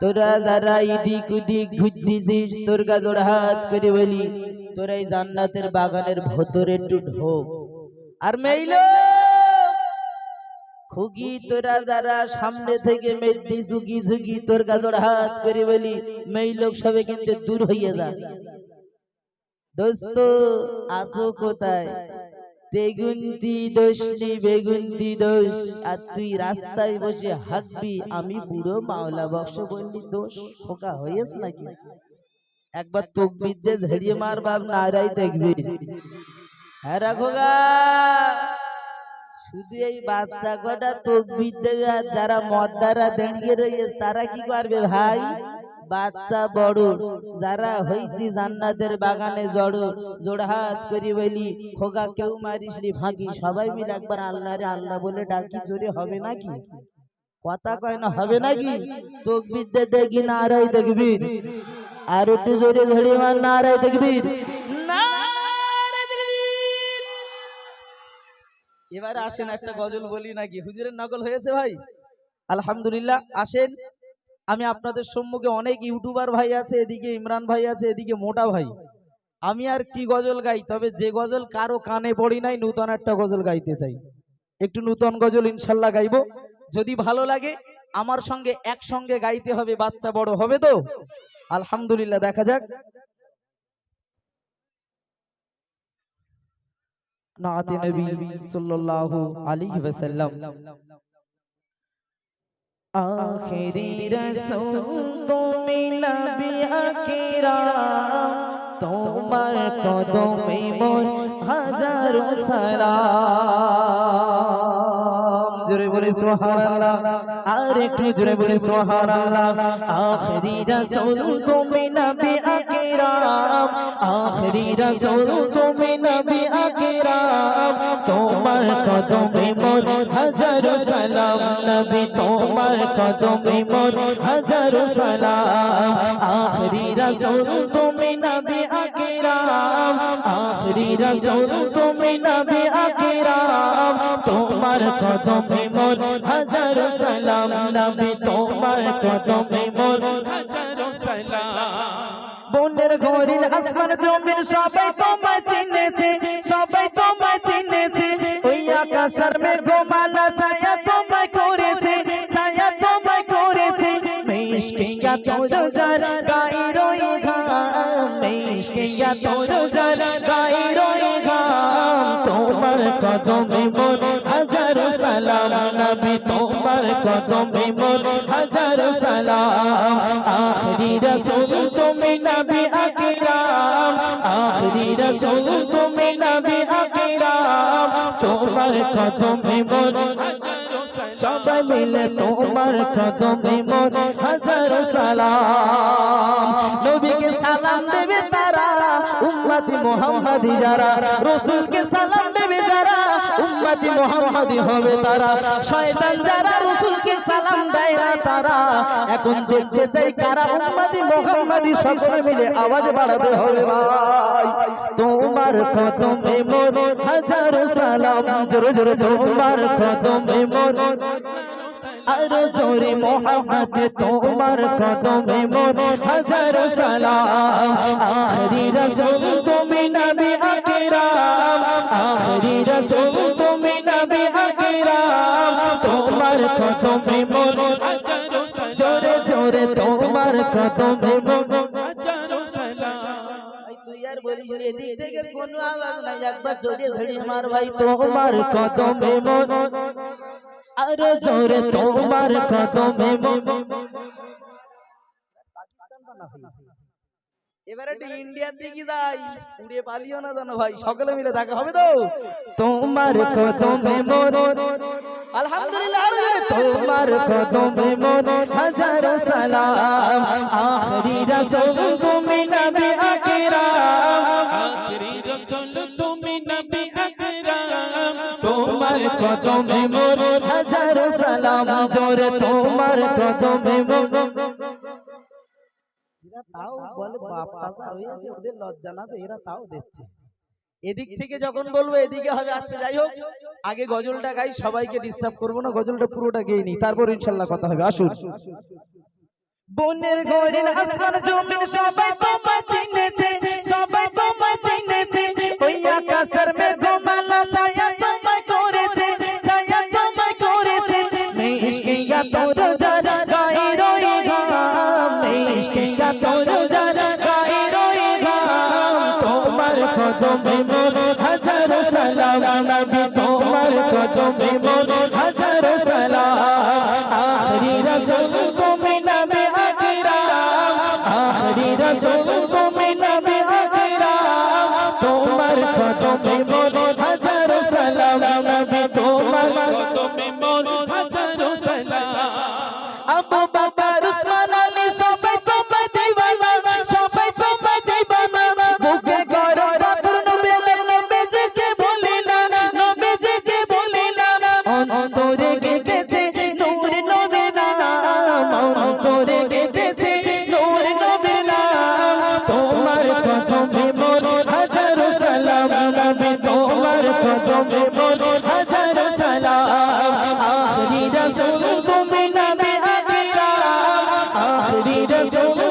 তোরা যারা ইদিক উদিক ঘুরতেছিস তোর গাজোড় হাত করে বলি তোরা এই জান্নাতের বাগানের ভেতরে একটু ঢোক আর মেইল খুগি তোরা যারা সামনে থেকে মেদি ঝুঁকি ঝুঁকি তোর গাজোড় হাত করে বলি মেইলোক সবে কিন্তু দূর হইয়া যা দোস্ত আছো কোথায়? বেগুন্তি দোষ নি বেগুন্তি দোষ। আর তুই রাস্তায় বসে হাঁকবি, আমি বুড়ো মাওলা বক্স বললি দোষ। খোকা হয়েছ নাকি? একবার তোক বিদ্যে ঝেড়িয়ে মার বাপ নারাই দেখবি। হ্যাঁ খোকা, শুধু এই বাচ্চা কটা তোক বিদ্যে যারা মদ্দারা দাঁড়িয়ে রয়েছে তারা কি করবে ভাই? বাচ্চা বড়, যারা হইছি জান্নাতের বাগানে জড় জোড়হাত করি বলি খোকা কেউ মারিস নি ফাঁকি, সবাই মিলে একবার আল্লাহ রে আল্লাহ বলে ডাকি, জোরে হবে নাকি? কথা কয় না, হবে নাকি? তোক বিদ্যে দেখি না আরাই দেখবি আর একটু জোরে ধরে মার না আরাই দেখবি এবারে আসেন একটা গজল বলি নাকি? হুজুরের নকল হয়েছে ভাই। আলহামদুলিল্লাহ, আসেন। আমি আপনাদের সম্মুখে অনেক ইউটিউবার ভাই আছে, এদিকে ইমরান ভাই আছে, এদিকে মোটা ভাই। আমি আর কি গজল গাই? তবে যে গজল কারও কানে পড়ি নাই, নূতন একটা গজল গাইতে চাই। একটু নূতন গজল ইনশাল্লাহ গাইব। যদি ভালো লাগে, আমার সঙ্গে একসঙ্গে গাইতে হবে, বাচ্চা বড় হবে তো? আলহামদুলিল্লাহ, দেখা যাক। নাতে নবী সাল্লাল্লাহু আলাইহি ওয়াসাল্লাম। আখেরি রসুল তুমি নবী আকিরাম তোমার কদমে মোর হাজারো সালাম। জোরে বলে সুবহানাল্লাহ। আর একটু জোরে বলে সুবহানাল্লাহ। আখেরি রসুল তুমি নবী আকিরাম আখেরি রসুল তুমি নবী আকিরাম তোমার কদমে মোর হাজারো সালাম নবী, তোমার কদমে মোর হাজারো সালাম। আখরি রাসূল তুমি নবী আকরাম। আখরি রাসূল তুমি নবী আকরাম। তোমার কদমে মোর হাজারো সালাম নবী, তোমার কদমে মোর হাজারো সালাম। বনের ঘরিন আসমান জমিন সবাই তোমায় চিনেছে, সবাই তোমায় চিনেছে। ওই মে মেঘমালা ছায়া তোমায় করেছে ছায়া তোমায় করেছে। মেশকিয়া তোর যার হাজার সালাম, নবী তোমার কদমে মোর হাজার সালাম, আখরি রাসূল তুমি নবী আকরাম। আখরি রাসূল তুমি নবী আকরাম। তোমার কদমে মোর সবাই মিলে তোমার কদমে মোর হাজার সালাম। নবীকে সালাম দেবে তারা, উম্মতি মোহাম্মদি যারা, রসুলকে সালাম উম্মতি মোহাম্মদি হবে তারা। শয়তান যারা রসুলকে সালাম দেয় না তারা। এখন দেখতে চাই কারা উম্মতি মোহাম্মদি সকলে মিলে আওয়াজ বাড়াতে হবে ভাই। তোমার কদমে মোর হাজার সালাম। জোরে জোরে তোমার কদমে মোর আরও জোরে মোহাম্মদ তোমার কদমে মোর হাজার সালাম। আখরি রাসূল তুমি নবী আকরাম আখরি। রাসূল তুমি নবী আকরাম তোমার কদমে মোর জোরে জোরে তোমার কদমে মোর তুই আর বলিস রে, এদিক থেকে কোনো আওয়াজ নাই। একবার জোরে ধরে মার ভাই তোমার কদমে মোর আরও জোরে তোমার কদমে মোর এবারে একটু ইন্ডিয়ার দিকে যাই। উড়ে পালিও না জানো ভাই। সকলে মিলে দেখা হবে তো? তোমার কদমে মোর আলহামদুলিল্লাহ তোমার কদমে মোর হাজার সালাম। আখরি রাসূল তুমি নবী আকরাম রসুল তুমি নবী আকরাম তোমার কদমে মোর হাজারো সালাম। জোরে তোমার কদমে মোর এরা তাও বলে বাপ চাচা হয়েছে ওদের লজ্জা না তো এরা তাও দিচ্ছে এদিক থেকে যখন বলব এদিকে হবে আচ্ছা যাই হোক আগে গজলটা গাই সবাইকে ডিস্টার্ব করব না গজলটা পুরোটা গেয়ে নি তারপর ইনশাল্লাহ কথা হবে আসুন। বনের ঘরের আসমান জমিন সবাই তোমায় চিনেছে সবাই তোমায় চিনেছে। ওই আকাশের মেঘমালা ছায়া তোমায় করেছে ছায়া তোমায় করেছে। মিশকিয়া তোর যারা গায়ে আখরি রাসূল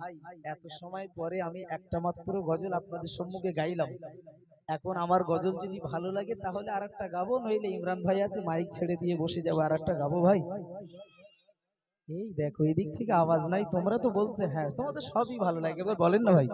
ভাই, এত সময় পরে আমি একটা মাত্র গজল আপনাদের সম্মুখে গাইলাম। এখন আমার গজল যদি ভালো লাগে, তাহলে আর একটা গাবো, নইলে ইমরান ভাই আছে, মাইক ছেড়ে দিয়ে বসে যাব আর একটা গাবো ভাই। এই দেখো, এদিক থেকে আওয়াজ নাই, তোমরা তো বলছে হ্যাঁ তোমাদের সবই ভালো লাগে, এবার বলেন না ভাই।